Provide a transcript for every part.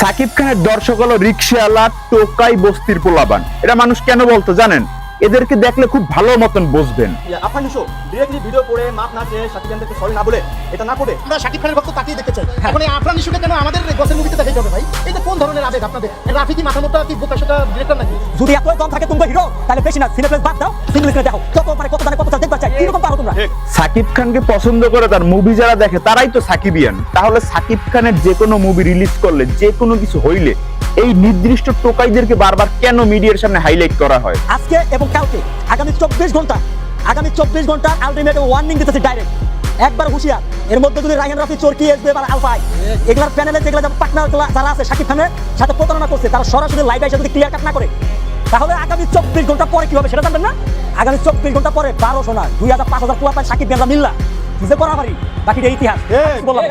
সাকিব খানের দর্শক হলো রিক্সাওয়ালা টোকাই বস্তির পোলাবান। এটা মানুষ কেন বলতো জানেন? এদেরকে দেখলে খুব ভালো মতন বুঝবেন। আপনার নিশো ডিরেক্টলি ভিডিও করে মাপ না চেয়ে সাকিব খানদেরকে সরি না বলে এটা না করে। আমরা শাকিব খানের ভক্ত তাকেই দেখতে চাই। এখন এই কেন আমাদের গসের মুভিতে দেখাইতে হবে ভাই? এটা কোন ধরনের আবেগ আপনাদের? রাফি কি মাথা মোটা কি বোকা সেটা ডিরেক্টর নাকি? যদি এত দম থাকে তুমি হিরো তাহলে বেশি না সিনেপ্লেস বাদ দাও সিঙ্গেল স্ক্রিনে দেখো। সাকিব খানকে পছন্দ করে তার মুভি যারা দেখে, তারাই তো সাকিবিয়ান। তাহলে সাকিব খানের যে কোনো মুভি রিলিজ করলে, যে কোনো কিছু হইলে, এই নির্দিষ্ট টোকাইদেরকে বারবার কেন মিডিয়ার সামনে হাইলাইট করা হয়? আজকে এবং কালকে, আগামী চব্বিশ ঘণ্টা, আগামী চব্বিশ ঘণ্টা আলটিমেট ওয়ার্নিং দিতেছে ডাইরেক্ট একবার হুঁশিয়ার, এর মধ্যে যদি রায়হান রাফি চরকি এসবে বা আলফাই এগুলার প্যানেলে যেগুলো পার্টনার যারা আছে শাকিব খানের সাথে প্রতারণা করছে, তারা সরাসরি লাইভ এসে যদি ক্লিয়ার কাট না করে, তাহলে আগামী চব্বিশ ঘণ্টা পরে কি হবে সেটা জানবেন না? আগামী চব্বিশ ঘণ্টা পরে বারো সোনা দুই হাজার পাঁচ হাজার পুয়া সাকিব গেন্দা মিল্লা। কিসে করা পারি বাকিটা ইতিহাস। বললাম?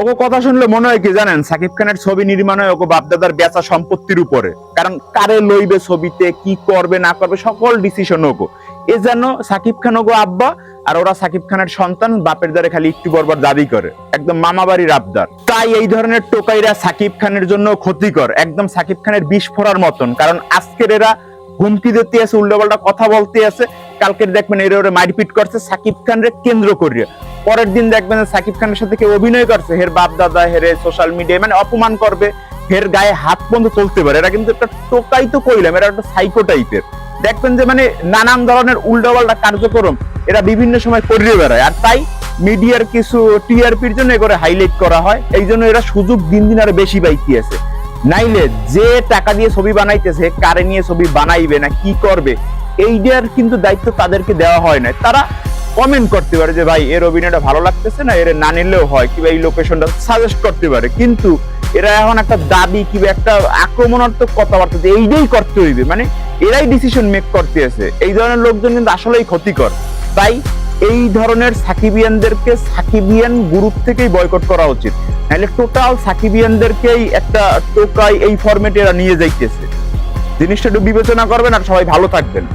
ওকে কথা শুনলে মনে হয় কি জানেন? সাকিব খানের ছবি নির্মাণ হয় ওকে বাপদাদার বেচা সম্পত্তির উপরে। কারণ কারে লইবে ছবিতে কি করবে না করবে সকল ডিসিশন ওগো। এ যেন সাকিব খান ওগো আব্বা আর ওরা সাকিব খানের সন্তান বাপের দ্বারে খালি একটু বরবার দাবি করে। একদম মামা বাড়ির আবদার। তাই এই ধরনের টোকাইরা সাকিব খানের জন্য ক্ষতিকর। একদম সাকিব খানের বিষ ফোড়ার মতন। কারণ আজকের এরা হুমকি দিতে আছে উল্টোপাল্টা কথা বলতে আছে। কালকের দেখবেন এর ওরে মারপিট করছে সাকিব খানরে কেন্দ্র করিয়ে। পরের দিন দেখবেন সাকিব খানের সাথে কেউ অভিনয় করছে, হের বাপ দাদা হেরে সোশ্যাল মিডিয়ায় মানে অপমান করবে, হের গায়ে হাত পর্যন্ত তুলতে পারে। এরা কিন্তু একটা টোকাই তো কইলাম, এরা একটা সাইকো টাইপের দেখবেন যে মানে নানান ধরনের উল্টোপাল্টা কার্যক্রম এরা বিভিন্ন সময় করিয়ে বেড়ায়। আর তাই মিডিয়ার কিছু টিআরপির জন্য করে হাইলাইট করা হয়। এই জন্য এরা সুযোগ দিন দিন আরও বেশি পাইতে আছে। নাইলে যে টাকা দিয়ে ছবি বানাইতেছে, কারে নিয়ে ছবি বানাইবে না, কি করবে এইটার কিন্তু দায়িত্ব তাদেরকে দেওয়া হয় না। তারা কমেন্ট করতে পারে যে, ভাই, এর অভিনয়টা ভালো লাগতেছে না, এর না নিলেও হয়, কিংবা এই লোকেশনটা সাজেস্ট করতে পারে। কিন্তু এরা এখন একটা দাবি, কিংবা একটা আক্রমণাত্মক কথাবার্তা যে, এইটাই করতে হইবে। মানে এরাই ডিসিশন মেক করতে আছে। এই ধরনের লোকজন কিন্তু আসলেই ক্ষতিকর। তাই এই ধরনের সাকিবিয়ানদেরকে সাকিবিয়ান গ্রুপ থেকেই বয়কট করা উচিত। নাহলে টোটাল সাকিবিয়ানদেরকেই একটা টোকাই এই ফরম্যাটে এরা নিয়ে যাইতেছে। জিনিসটা একটু বিবেচনা করবেন আর সবাই ভালো থাকবেন।